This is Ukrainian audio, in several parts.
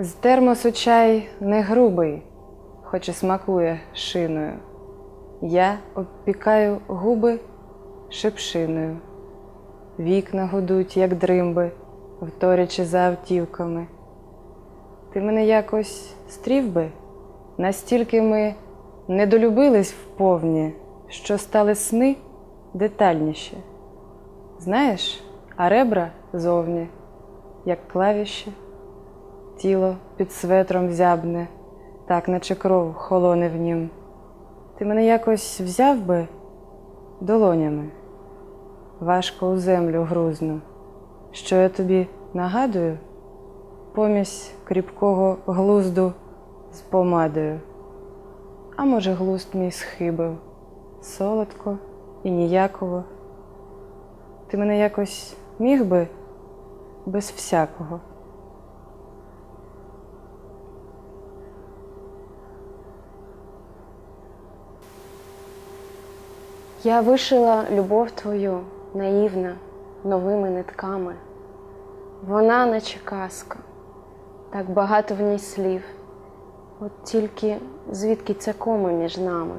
З термосу чай не грубий, хоч і смакує шиною. Я обпікаю губи шипшиною. Вікна гудуть, як дримби, вторячи за автівками. Ти мене якось стрів би, настільки ми недолюбились вповні, що стали сни детальніші. Знаєш, а ребра зовні, як клавіші, тіло під светром зябне, так наче кров холоне в нім. Ти мене якось взяв би долонями, важко у землю грузну. Що я тобі нагадую? Помість кріпкого глузду з помадою. А може, глузд мій схибив, солодко і ніяково. Ти мене якось міг би без всякого. Я вишила любов твою наївна новими нитками. Вона наче казка, так багато в ній слів. От тільки звідки ця кома між нами,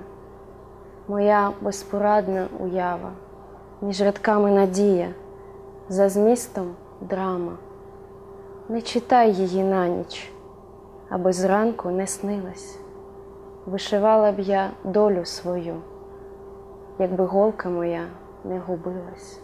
моя безпорадна уява, між рядками надія, за змістом драма. Не читай її на ніч, аби зранку не снилась. Вишивала б я долю свою, якби голка моя не губилась.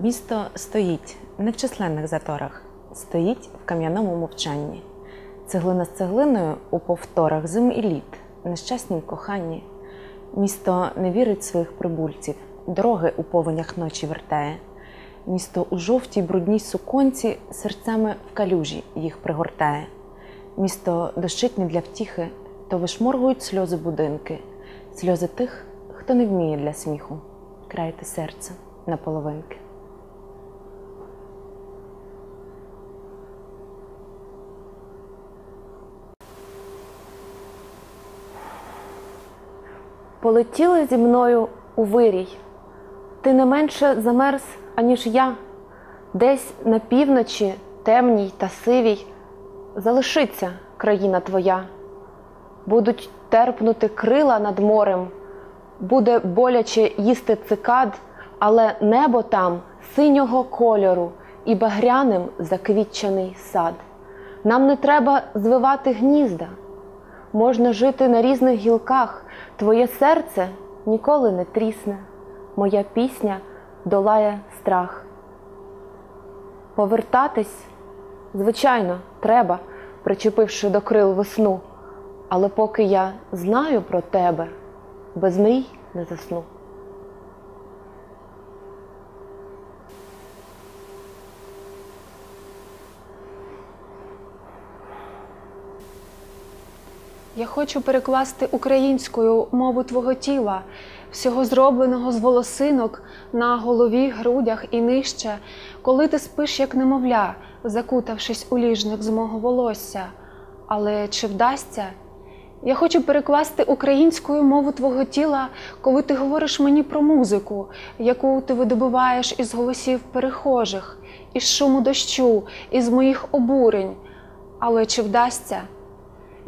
Місто стоїть не в численних заторах, стоїть в кам'яному мовчанні. Цеглина з цеглиною у повторах зим і літ, нещаснім коханні. Місто не вірить своїх прибульців, дороги у повенях ночі вертає. Місто у жовтій брудній суконці серцями в калюжі їх пригортає. Місто дощить не для втіхи, то вишморгують сльози будинки, сльози тих, хто не вміє для сміху. Крайте серце на Полетіли зі мною у вирій. Ти не менше замерз, аніж я. Десь на півночі, темній та сивій, залишиться країна твоя. Будуть терпнути крила над морем, буде боляче їсти цикад, але небо там синього кольору і багряним заквітчений сад. Нам не треба звивати гнізда можна жити на різних гілках, твоє серце ніколи не трісне, моя пісня долає страх. Повертатись, звичайно, треба, причепивши до крил весну, але поки я знаю про тебе, без мрій не засну. Я хочу перекласти українською мову твого тіла, всього зробленого з волосинок на голові, грудях і нижче, коли ти спиш, як немовля, закутавшись у ліжник з мого волосся. Але чи вдасться? Я хочу перекласти українською мову твого тіла, коли ти говориш мені про музику, яку ти видобуваєш із голосів перехожих, із шуму дощу, із моїх обурень. Але чи вдасться?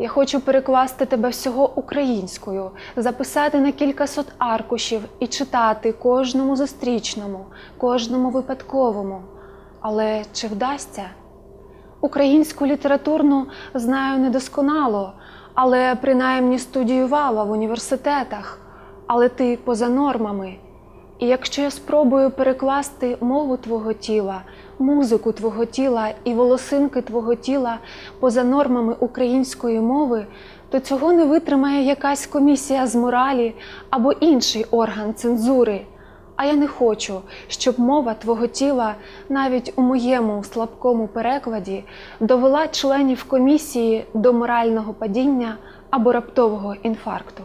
Я хочу перекласти тебе всього українською, записати на кількасот аркушів і читати кожному зустрічному, кожному випадковому. Але чи вдасться? Українську літературну знаю недосконало, але принаймні студіювала в університетах, але ти поза нормами. І якщо я спробую перекласти мову твого тіла, музику твого тіла і волосинки твого тіла поза нормами української мови, то цього не витримає якась комісія з моралі або інший орган цензури. А я не хочу, щоб мова твого тіла навіть у моєму слабкому перекладі довела членів комісії до морального падіння або раптового інфаркту.